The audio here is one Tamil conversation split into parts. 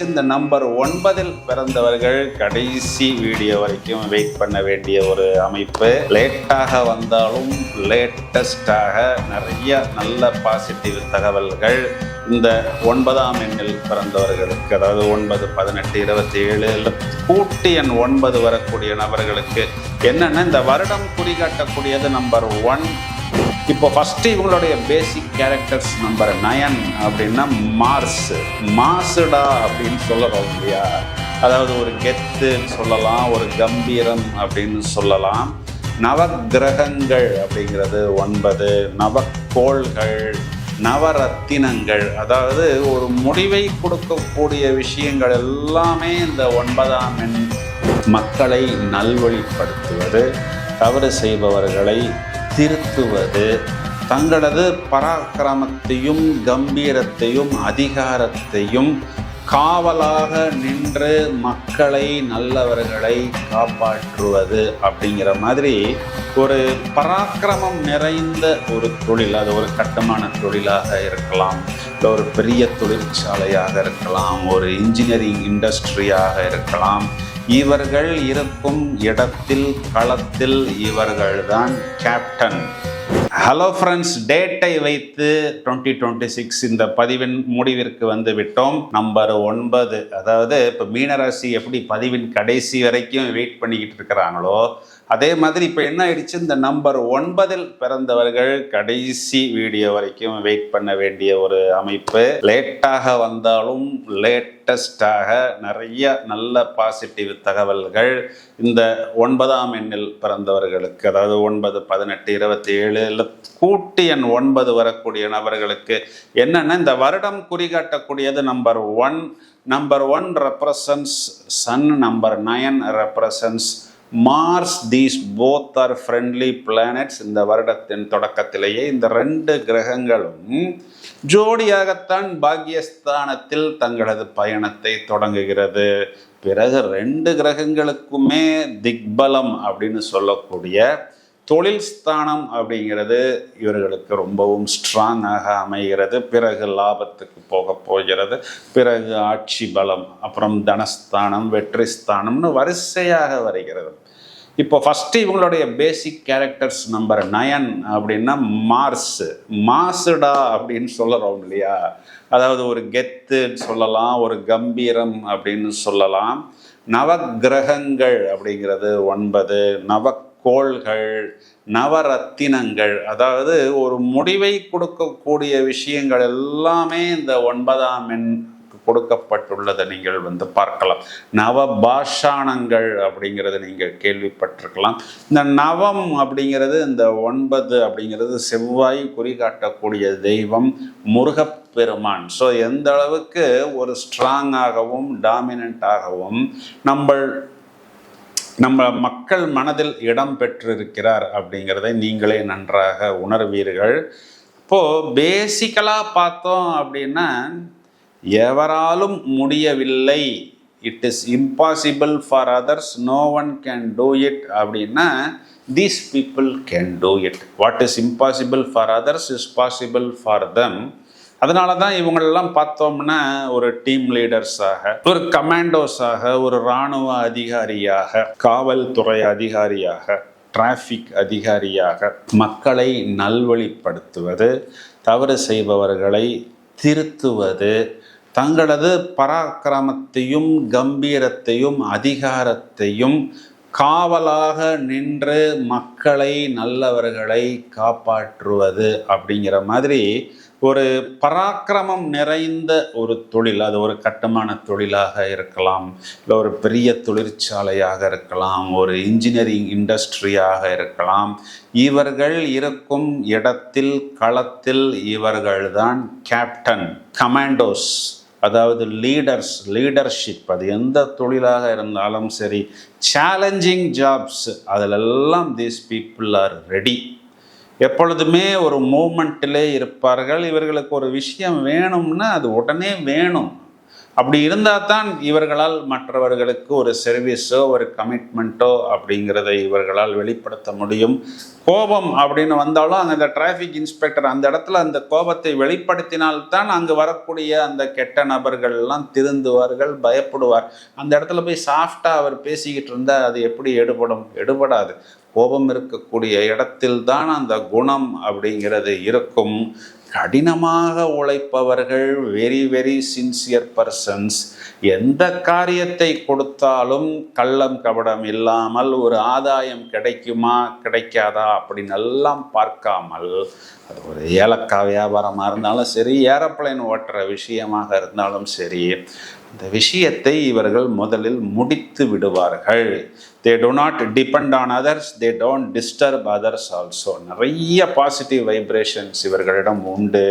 இந்த நம்பர் ஒன்பதில் பிறந்தவர்கள் கடைசி வீடியோ வரைக்கும் வெயிட் பண்ண வேண்டிய ஒரு அமைப்பு. லேட்டாக வந்தாலும் லேட்டஸ்டாக நிறைய நல்ல பாசிட்டிவ் தகவல்கள் இந்த ஒன்பதாம் எண்ணில் பிறந்தவர்களுக்கு அதாவது ஒன்பது பதினெட்டு இருபத்தி ஏழு கூட்டி எண் ஒன்பது வரக்கூடிய நபர்களுக்கு என்னென்ன இந்த வருடம் குறிகாட்டக்கூடியது நம்பர் ஒன் இப்போ ஃபர்ஸ்ட் இவங்களுடைய பேசிக் கேரக்டர்ஸ் நம்பர் நயன் அப்படின்னா மார்ஸ் மாசுடா அப்படின்னு சொல்லுறோம் இல்லையா? அதாவது ஒரு கெத்துன்னு சொல்லலாம் ஒரு கம்பீரம் அப்படின்னு சொல்லலாம். நவக்கிரகங்கள் அப்படிங்கிறது ஒன்பது நவக்கோள்கள் நவரத்தினங்கள். அதாவது ஒரு முடிவை கொடுக்கக்கூடிய விஷயங்கள் எல்லாமே இந்த ஒன்பதாம் எண் மக்களை நல்வழிப்படுத்துவது. தவறு செய்பவர்களை திருத்துவது. தங்களது பராக்கிரமத்தையும் கம்பீரத்தையும் அதிகாரத்தையும் காவலாக நின்று மக்களை நல்லவர்களை காப்பாற்றுவது அப்படிங்கிற மாதிரி ஒரு பராக்கிரமம் நிறைந்த ஒரு தொழில் அது ஒரு கட்டுமான தொழிலாக இருக்கலாம். இல்லை ஒரு பெரிய தொழிற்சாலையாக இருக்கலாம் ஒரு இன்ஜினியரிங் இண்டஸ்ட்ரியாக இருக்கலாம். இவர்கள் இருக்கும் இடத்தில் களத்தில் இவர்கள்தான் கேப்டன் ஹலோ ஃப்ரெண்ட்ஸ் டேட்டை வைத்து டுவெண்ட்டி டுவெண்ட்டி சிக்ஸ் இந்த பதிவின் முடிவிற்கு வந்து விட்டோம். நம்பர் ஒன்பது அதாவது இப்போ மீனராசி எப்படி பதிவின் கடைசி வரைக்கும் வெயிட் பண்ணிக்கிட்டு இருக்கிறாங்களோ அதே மாதிரி இப்போ என்ன ஆயிடுச்சு? இந்த நம்பர் ஒன்பதில் பிறந்தவர்கள் கடைசி வீடியோ வரைக்கும் வெயிட் பண்ண வேண்டிய ஒரு அமைப்பு. லேட்டாக வந்தாலும் லேட் லேட்டஸ்டாக நிறைய நல்ல பாசிட்டிவ் தகவல்கள் இந்த ஒன்பதாம் எண்ணில் பிறந்தவர்களுக்கு அதாவது ஒன்பது பதினெட்டு இருபத்தி ஏழு இல்லை எண் ஒன்பது வரக்கூடிய நபர்களுக்கு என்னென்னா இந்த வருடம் குறிகாட்டக்கூடியது number one number one represents sun number nine represents Mars these both are friendly planets இந்த வருடத்தின் தொடக்கத்திலேயே இந்த ரெண்டு கிரகங்களும் ஜோடியாகத்தான் பாக்கியஸ்தானத்தில் தங்களது பயணத்தை தொடங்குகிறது. பிறகு ரெண்டு கிரகங்களுக்குமே திக்பலம் அப்படின்னு சொல்லக்கூடிய தொழில் ஸ்தானம் அப்படிங்கிறது இவர்களுக்கு ரொம்பவும் ஸ்ட்ராங்காக அமைகிறது. பிறகு லாபத்துக்கு போக போகிறது. பிறகு ஆட்சி பலம் அப்புறம் தனஸ்தானம் வெற்றி ஸ்தானம்னு வரிசையாக வருகிறது. இப்போ ஃபஸ்ட்டு இவங்களுடைய பேசிக் கேரக்டர்ஸ் நம்பர் நயன் அப்படின்னா மார்ஸ் மாசுடா அப்படின்னு சொல்லுறோம் இல்லையா? அதாவது ஒரு கெத்துன்னு சொல்லலாம் ஒரு கம்பீரம் அப்படின்னு சொல்லலாம். நவக்கிரகங்கள் அப்படிங்கிறது ஒன்பது நவ கோள்கள் நவரத்தினங்கள் அதாவது ஒரு முடிவை கொடுக்கக்கூடிய விஷயங்கள் எல்லாமே இந்த ஒன்பதாம் எண் கொடுக்கப்பட்டுள்ளதை நீங்கள் வந்து பார்க்கலாம். நவ பாஷாணங்கள் அப்படிங்கிறது நீங்கள் கேள்விப்பட்டிருக்கலாம். இந்த நவம் அப்படிங்கிறது இந்த ஒன்பது அப்படிங்கிறது செவ்வாய் குறிகாட்டக்கூடிய தெய்வம் முருகப்பெருமான். ஸோ எந்த அளவுக்கு ஒரு ஸ்ட்ராங்காகவும் டாமினண்ட்டாகவும் நம்ம நம்ம மக்கள் மனதில் இடம் பெற்றிருக்கிறார் அப்படிங்கிறதை நீங்களே நன்றாக உணர்வீர்கள். இப்போது பேசிக்கலாக பார்த்தோம் அப்படின்னா எவராலும் முடியவில்லை. It is impossible for others no one can do it அப்படின்னா these people can do it what is impossible for others is possible for them அதனால தான் இவங்களெல்லாம் பார்த்தோம்னா ஒரு டீம் லீடர்ஸாக ஒரு கமாண்டோஸாக ஒரு இராணுவ அதிகாரியாக காவல்துறை அதிகாரியாக டிராஃபிக் அதிகாரியாக மக்களை நல்வழிப்படுத்துவது தவறு செய்பவர்களை திருத்துவது தங்களது பராக்கிரமத்தையும் கம்பீரத்தையும் அதிகாரத்தையும் காவலாக நின்று மக்களை நல்லவர்களை காப்பாற்றுவது அப்படிங்கிற மாதிரி ஒரு பராக்கிரமம் நிறைந்த ஒரு தொழில் அது ஒரு கட்டுமான தொழிலாக இருக்கலாம் இல்லை ஒரு பெரிய தொழிற்சாலையாக இருக்கலாம் ஒரு இன்ஜினியரிங் இண்டஸ்ட்ரியாக இருக்கலாம். இவர்கள் இருக்கும் இடத்தில் களத்தில் இவர்கள்தான் கேப்டன் கமாண்டோஸ் அதாவது லீடர்ஸ் லீடர்ஷிப் அது எந்த தொழிலாக இருந்தாலும் சரி சேலஞ்சிங் ஜாப்ஸ் அதிலெல்லாம் தீஸ் பீப்புள் ஆர் ரெடி எப்பொழுதுமே ஒரு மூமெண்ட்டிலே இருப்பார்கள். இவர்களுக்கு ஒரு விஷயம் வேணும்னா அது உடனே வேணும். அப்படி இருந்தால் தான் இவர்களால் மற்றவர்களுக்கு ஒரு சர்வீஸோ ஒரு கமிட்மெண்ட்டோ அப்படிங்கிறத இவர்களால் வெளிப்படுத்த முடியும். கோபம் அப்படின்னு வந்தாலும் அந்த டிராஃபிக் இன்ஸ்பெக்டர் அந்த இடத்துல அந்த கோபத்தை வெளிப்படுத்தினால்தான் அங்கு வரக்கூடிய அந்த கெட்ட நபர்கள்லாம் திருந்துவார்கள் பயப்படுவார். அந்த இடத்துல போய் சாஃப்டாக அவர் பேசிக்கிட்டு இருந்தால் அது எப்படி எடுபடும்? எடுபடாது. கோபம் இருக்கக்கூடிய இடத்தில்தான் அந்த குணம் அப்படிங்கிறது இருக்கும். கடினமாக உழைப்பவர்கள் வெரி வெரி சின்சியர் பர்சன்ஸ் எந்த காரியத்தை கொடுத்தாலும் கள்ளம் கபடம் இல்லாமல் ஒரு ஆதாயம் கிடைக்குமா கிடைக்காதா அப்படின்னு எல்லாம் பார்க்காமல் அது ஒரு ஏலக்காய் வியாபாரமாக இருந்தாலும் சரி ஏரோப்ளைன் ஓட்டுற விஷயமாக இருந்தாலும் சரி இந்த விஷயத்தை இவர்கள் முதலில் முடித்து விடுவார்கள். They do not depend on others they don't disturb others also நிறைய பாசிட்டிவ் வைப்ரேஷன்ஸ் இவர்களிடம் உண்டு.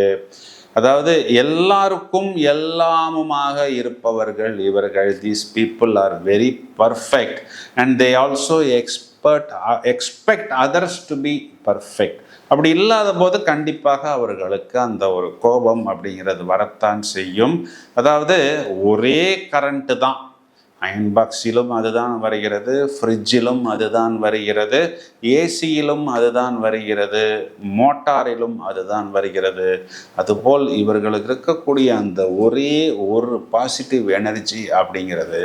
அதாவது எல்லாருக்கும் எல்லாமுமாக இருப்பவர்கள் இவர்கள். These people are very perfect and they also expert expect others to be perfect அப்படி இல்லாத போது கண்டிப்பாக அவர்களுக்கு அந்த ஒரு கோபம் அப்படிங்கிறது வரத்தான் செய்யும். அதாவது ஒரே கரண்ட்டு தான். அயன் பாக்ஸிலும் அதுதான் வருகிறது. ஃப்ரிட்ஜிலும் அதுதான் வருகிறது. ஏசியிலும் அதுதான் வருகிறது. மோட்டாரிலும் அதுதான் வருகிறது. அதுபோல் இவர்களுக்கு இருக்கக்கூடிய அந்த ஒரே ஒரு பாசிட்டிவ் எனர்ஜி அப்படிங்கிறது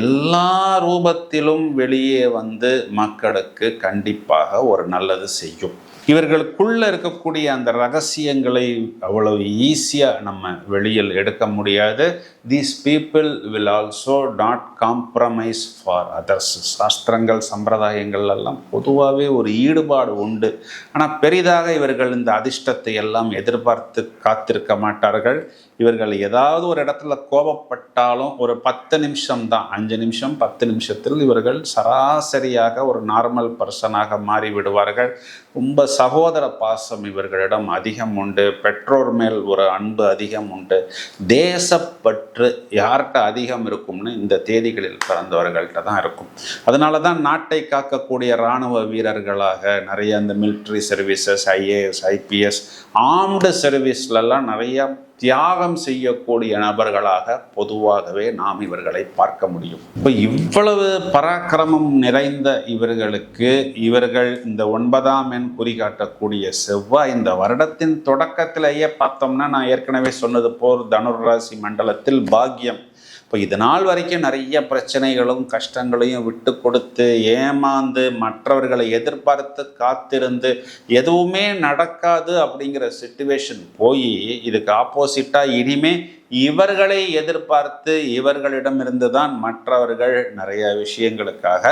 எல்லா ரூபத்திலும் வெளியே வந்து மக்களுக்கு கண்டிப்பாக ஒரு நல்லது செய்யும். இவர்களுக்குள்ள இருக்கக்கூடிய அந்த ரகசியங்களை அவ்வளவு ஈஸியாக நம்ம வெளியில் எடுக்க முடியாது. These people will also not compromise for others சாஸ்திரங்கள் சம்பிரதாயங்கள் எல்லாம் பொதுவாகவே ஒரு ஈடுபாடு உண்டு. ஆனால் பெரிதாக இவர்கள் இந்த அதிர்ஷ்டத்தை எல்லாம் எதிர்பார்த்து காத்திருக்க மாட்டார்கள். இவர்கள் ஏதாவது ஒரு இடத்துல கோபப்பட்டாலும் ஒரு பத்து நிமிஷம் தான் அஞ்சு நிமிஷம் பத்து நிமிஷத்தில் இவர்கள் சராசரியாக ஒரு நார்மல் பர்சனாக மாறி விடுவார்கள் ரொம்ப சகோதர பாசம் இவர்களிடம் அதிகம் உண்டு. பெற்றோர் மேல் ஒரு அன்பு அதிகம் உண்டு. தேசப்பற்று யார்கிட்ட அதிகம் இருக்கும்னு இந்த தேதிகளில் பிறந்தவர்கள்ட்ட தான் இருக்கும். அதனால தான் நாட்டை காக்கக்கூடிய இராணுவ வீரர்களாக நிறைய இந்த military services IAS IPS armed சர்வீஸ்லலாம் நிறையா தியாகம் செய்யக்கூடிய நபர்களாக பொதுவாகவே நாம் இவர்களை பார்க்க முடியும். இப்போ இவ்வளவு பராக்கிரமம் நிறைந்த இவர்களுக்கு இவர்கள் இந்த ஒன்பதாம் எண் குறிகாட்டக்கூடிய செவ்வாய் இந்த வருடத்தின் தொடக்கத்திலேயே பார்த்தோம்னா நான் ஏற்கனவே சொன்னது போர் தனுர்ராசி மண்டலத்தில் பாக்கியம் இப்போ இது நாள் வரைக்கும் நிறைய பிரச்சனைகளும் கஷ்டங்களையும் விட்டு கொடுத்து ஏமாந்து மற்றவர்களை எதிர்பார்த்து காத்திருந்து எதுவுமே நடக்காது அப்படிங்கிற சுச்சுவேஷன் போய் இதுக்கு ஆப்போசிட்டாக இனிமே இவர்களை எதிர்பார்த்து இவர்களிடமிருந்து தான் மற்றவர்கள் நிறைய விஷயங்களுக்காக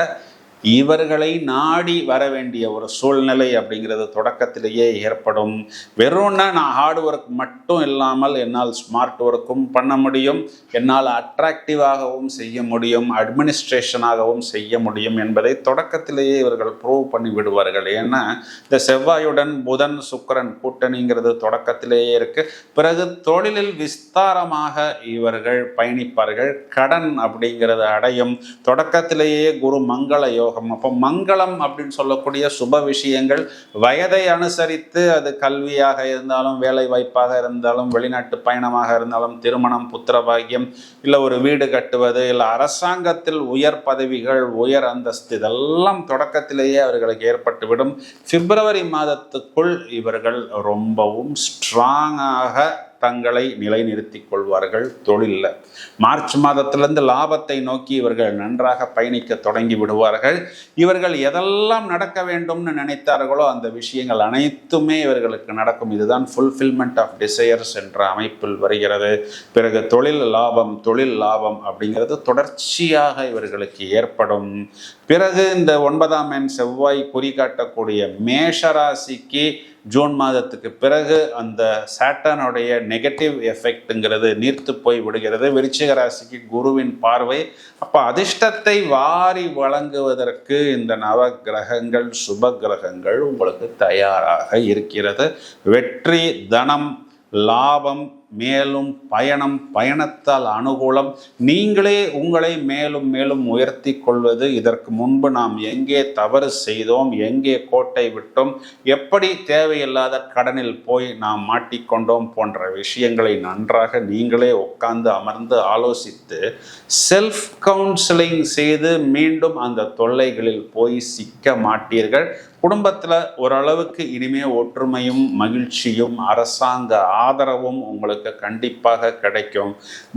இவர்களை நாடி வர வேண்டிய ஒரு சூழ்நிலை அப்படிங்கிறது தொடக்கத்திலேயே ஏற்படும். வெறும்னா நான் ஹார்ட் ஒர்க் மட்டும் இல்லாமல் என்னால் ஸ்மார்ட் ஒர்க்கும் பண்ண முடியும். என்னால் அட்ராக்டிவாகவும் செய்ய முடியும். அட்மினிஸ்ட்ரேஷனாகவும் செய்ய முடியும் என்பதை தொடக்கத்திலேயே இவர்கள் ப்ரூவ் பண்ணி விடுவார்கள். ஏன்னா இந்த செவ்வாயுடன் புதன் சுக்கரன் கூட்டணிங்கிறது தொடக்கத்திலேயே இருக்கு. பிறகு தொழிலில் விஸ்தாரமாக இவர்கள் பயணிப்பார்கள். கடன் அப்படிங்கிறது அடையும். தொடக்கத்திலேயே குரு மங்கள யோகம் யோகம் அப்போ மங்களம் அப்படின்னு சொல்லக்கூடிய சுப விஷயங்கள் வயதை அனுசரித்து அது கல்வியாக இருந்தாலும் வேலை வாய்ப்பாக இருந்தாலும் வெளிநாட்டு பயணமாக இருந்தாலும் திருமணம் புத்திர பாக்கியம் இல்லை ஒரு வீடு கட்டுவது இல்லை அரசாங்கத்தில் உயர் பதவிகள் உயர் அந்தஸ்து இதெல்லாம் தொடக்கத்திலேயே அவர்களுக்கு ஏற்பட்டுவிடும். பிப்ரவரி மாதத்துக்குள் இவர்கள் ரொம்பவும் ஸ்ட்ராங்காக தங்களை நிலைநிறுத்திக் கொள்வார்கள் தொழிலில். மார்ச் மாதத்திலிருந்து லாபத்தை நோக்கி இவர்கள் நன்றாக பயணிக்க தொடங்கி விடுவார்கள். இவர்கள் எதெல்லாம் நடக்க வேண்டும்னு நினைத்தார்களோ அந்த விஷயங்கள் அனைத்துமே இவர்களுக்கு நடக்கும். இதுதான் ஃபுல்ஃபில்மெண்ட் ஆஃப் டிசையர்ஸ் என்ற அமைப்பில் வருகிறது. பிறகு தொழில் லாபம் தொழில் லாபம் அப்படிங்கிறது தொடர்ச்சியாக இவர்களுக்கு ஏற்படும். பிறகு இந்த ஒன்பதாம் எண் செவ்வாய் குறிகாட்டக்கூடிய மேஷராசிக்கு ஜூன் மாதத்துக்கு பிறகு அந்த சாட்டனுடைய நெகட்டிவ் எஃபெக்ட்டுங்கிறது நீர்த்து போய் விடுகிறது. விருச்சிக ராசிக்கு குருவின் பார்வை. அப்போ அதிர்ஷ்டத்தை வாரி வழங்குவதற்கு இந்த நவ கிரகங்கள் சுப கிரகங்கள் உங்களுக்கு தயாராக இருக்கிறது. வெற்றி தனம் லாபம் மேலும் பயணம் பயணத்தால் அனுகூலம். நீங்களே உங்களை மேலும் மேலும் உயர்த்தி கொள்வது. இதற்கு முன்பு நாம் எங்கே தவறு செய்தோம் எங்கே கோட்டை விட்டோம் எப்படி தேவையில்லாத கடனில் போய் நாம் மாட்டிக்கொண்டோம் போன்ற விஷயங்களை நன்றாக நீங்களே உட்கார்ந்து அமர்ந்து ஆலோசித்து செல்ஃப் கவுன்சிலிங் செய்து மீண்டும் அந்த தொல்லைகளில் போய் சிக்க மாட்டீர்கள். குடும்பத்தில் ஓரளவுக்கு இனிமே ஒற்றுமையும் மகிழ்ச்சியும் அரசாங்க ஆதரவும் உங்களுக்கு கண்டிப்பாக கிடைக்கும்.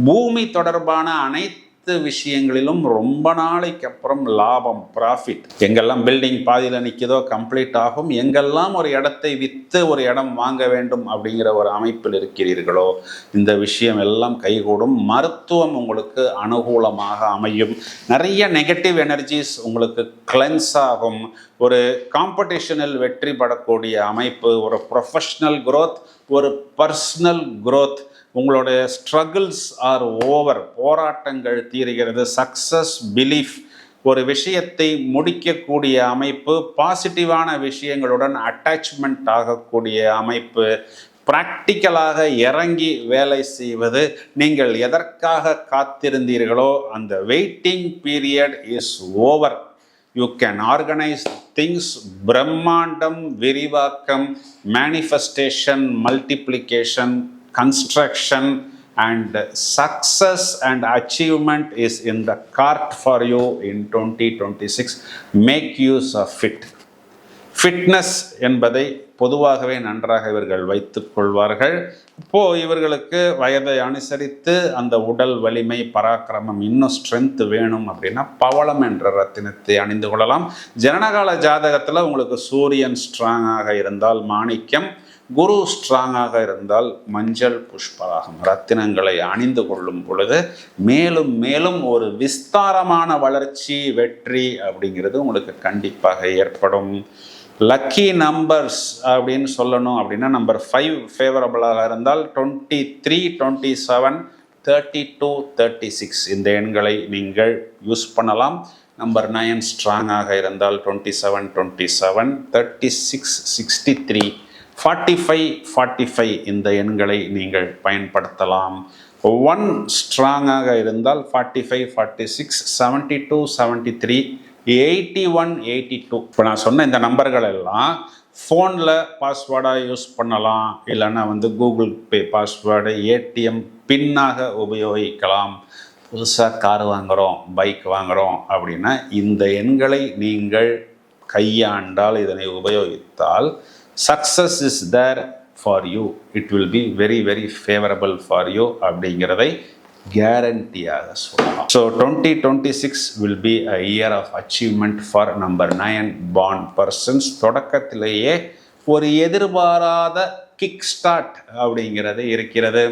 பூமி தொடர்பான அனைத்து விஷயங்களிலும் ரொம்ப நாளைக்கு அப்புறம் லாபம் ப்ராஃபிட் எங்கெல்லாம் பில்டிங் பாதியில் நிற்கிதோ கம்ப்ளீட் ஆகும். எங்கெல்லாம் ஒரு இடத்தை விற்று ஒரு இடம் வாங்க வேண்டும் அப்படிங்கிற ஒரு அமைப்பில் இருக்கிறீர்களோ இந்த விஷயம் எல்லாம் கைகூடும். மருத்துவம் உங்களுக்கு அனுகூலமாக அமையும். நிறைய நெகட்டிவ் எனர்ஜிஸ் உங்களுக்கு கிளென்ஸ் ஆகும். ஒரு காம்படிஷனில் வெற்றி படக்கூடிய அமைப்பு ஒரு ப்ரொஃபஷ்னல் க்ரோத் ஒரு பர்சனல் குரோத் உங்களுடைய ஸ்ட்ரகிள்ஸ் ஆர் ஓவர் போராட்டங்கள் தீருகிறது. சக்சஸ் பிலீஃப் ஒரு விஷயத்தை முடிக்கக்கூடிய அமைப்பு பாசிட்டிவான விஷயங்களுடன் அட்டாச்மெண்ட் ஆகக்கூடிய அமைப்பு. ப்ராக்டிக்கலாக இறங்கி வேலை செய்வது. நீங்கள் எதற்காக காத்திருந்தீர்களோ அந்த waiting period is over you can organise things பிரம்மாண்டம் விரிவாக்கம் manifestation multiplication construction and success and achievement is in the card for you in twenty twenty six make use of fit fitness என்பதை பொதுவாகவே நன்றாக இவர்கள் வைத்துக் கொள்வார்கள். இப்போது இவர்களுக்கு வயதை அனுசரித்து அந்த உடல் வலிமை பராக்கிரமம் இன்னும் ஸ்ட்ரென்த் வேணும் அப்படின்னா பவளம் என்ற ரத்தினத்தை அணிந்து கொள்ளலாம். ஜனனகால ஜாதகத்தில் உங்களுக்கு சூரியன் ஸ்ட்ராங்காக இருந்தால் மாணிக்கம். குரு ஸ்ட்ராங்காக இருந்தால் மஞ்சள் புஷ்பராகம். ரத்தினங்களை அணிந்து கொள்ளும் பொழுது மேலும் மேலும் ஒரு விஸ்தாரமான வளர்ச்சி வெற்றி அப்படிங்கிறது உங்களுக்கு கண்டிப்பாக ஏற்படும். லக்கி நம்பர்ஸ் அப்படின்னு சொல்லணும் அப்படின்னா நம்பர் ஃபைவ் ஃபேவரபுளாக இருந்தால் twenty three twenty seven thirty two thirty six இந்த எண்களை நீங்கள் யூஸ் பண்ணலாம். நம்பர் நைன் ஸ்ட்ராங்காக இருந்தால் twenty seven twenty seven thirty six sixty three forty five forty five இந்த எண்களை நீங்கள் பயன்படுத்தலாம். ஒன் ஸ்ட்ராங்காக இருந்தால் forty five forty six seventy two seventy three eighty one eighty two இப்போ நான் சொன்ன இந்த நம்பர்கள் எல்லாம் ஃபோனில் பாஸ்வேர்டாக யூஸ் பண்ணலாம். இல்லைன்னா வந்து கூகுள் பே பாஸ்வேர்டு ஏடிஎம் பின்னாக உபயோகிக்கலாம். புதுசாக கார் வாங்குகிறோம் பைக் வாங்குகிறோம் அப்படின்னா இந்த எண்களை நீங்கள் கையாண்டால் இதனை உபயோகித்தால் success is there for you it will be very very favourable for you அப்படிங்கிறதை கேரண்டியாக சொல்லலாம். So twenty twenty six will be a year of achievement for number nine bond persons தொடக்கத்திலேயே ஒரு எதிர்பாராத கிக் ஸ்டார்ட் அப்படிங்கிறது இருக்கிறது.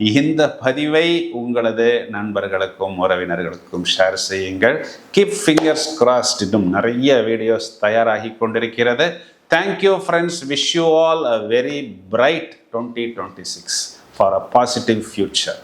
இந்த பதிவை உங்களது நண்பர்களுக்கும் உறவினர்களுக்கும் ஷேர் செய்யுங்கள். கீப் ஃபிங்கர்ஸ் கிராஸ்ட் இன்னும் நிறைய வீடியோஸ் தயாராகி கொண்டிருக்கிறது. Thank you, friends. Wish you all a very bright 2026 for a positive future.